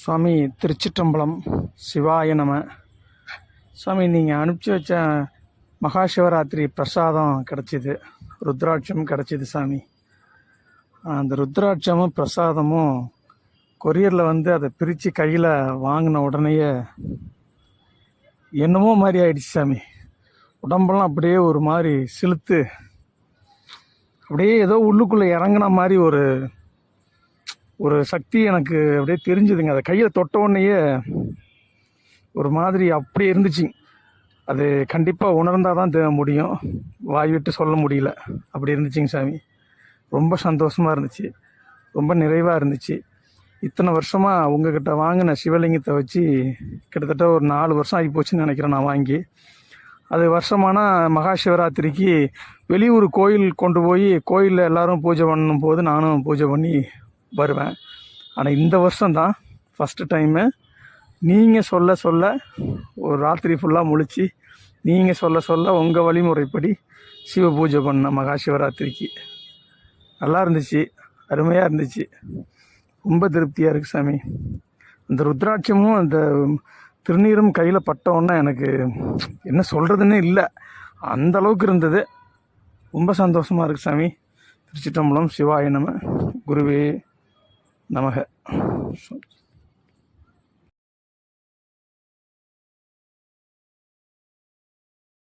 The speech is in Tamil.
சுவாமி திருச்சிற்றம்பலம் சிவாய நம. சுவாமி நீங்கள் அனுப்பிச்சி வச்ச மகா சிவராத்திரி பிரசாதம் கிடச்சிது. ருத்ராட்சம் கிடச்சிது சாமி. அந்த ருத்ராட்சமும் பிரசாதமும் கொரியரில் வந்து அதை பிரித்து கையில் வாங்கின உடனேயே என்னமோ மாதிரி ஆயிடுச்சு சாமி. உடம்பெல்லாம் அப்படியே ஒரு மாதிரி சிலுத்து. அப்படியே ஏதோ உள்ளுக்குள்ளே இறங்குன மாதிரி ஒரு ஒரு சக்தி எனக்கு அப்படியே தெரிஞ்சுதுங்க. அதை கையில் தொட்ட உடனேயே ஒரு மாதிரி அப்படி இருந்துச்சு. அது கண்டிப்பாக உணர்ந்தால் தான் தேவை முடியும். வாய் விட்டு சொல்ல முடியல. அப்படி இருந்துச்சுங்க சாமி. ரொம்ப சந்தோஷமாக இருந்துச்சு. ரொம்ப நிறைவாக இருந்துச்சு. இத்தனை வருஷமாக உங்ககிட்ட வாங்கின சிவலிங்கத்தை வச்சு கிட்டத்தட்ட ஒரு நாலு வருஷம் ஆகி போச்சுன்னு நினைக்கிறேன் நான் வாங்கி. அது வருஷமான மகா சிவராத்திரிக்கு வெளியூர் கோயில் கொண்டு போய் கோயிலில் எல்லாரும் பூஜை பண்ணும் போது நானும் பூஜை பண்ணி வருவேன். ஆனால் இந்த வருஷம்தான் ஃபஸ்ட்டு டைமு நீங்கள் சொல்ல சொல்ல ஒரு ராத்திரி ஃபுல்லாக முழிச்சு நீங்கள் சொல்ல சொல்ல உங்கள் வழிமுறைப்படி சிவ பூஜை பண்ணேன் மகா சிவராத்திரிக்கு நல்லா இருந்துச்சு. அருமையாக இருந்துச்சு. ரொம்ப திருப்தியாக இருக்குது சாமி. அந்த ருத்ராட்சமும் அந்த திருநீரும் கையில் பட்டோன்னே எனக்கு என்ன சொல்கிறதுன்னு இல்லை. அந்த அளவுக்கு இருந்தது. ரொம்ப சந்தோஷமாக இருக்குது சாமி. திருச்சிட்டம்பலம் சிவாய நம. குருவே நமக.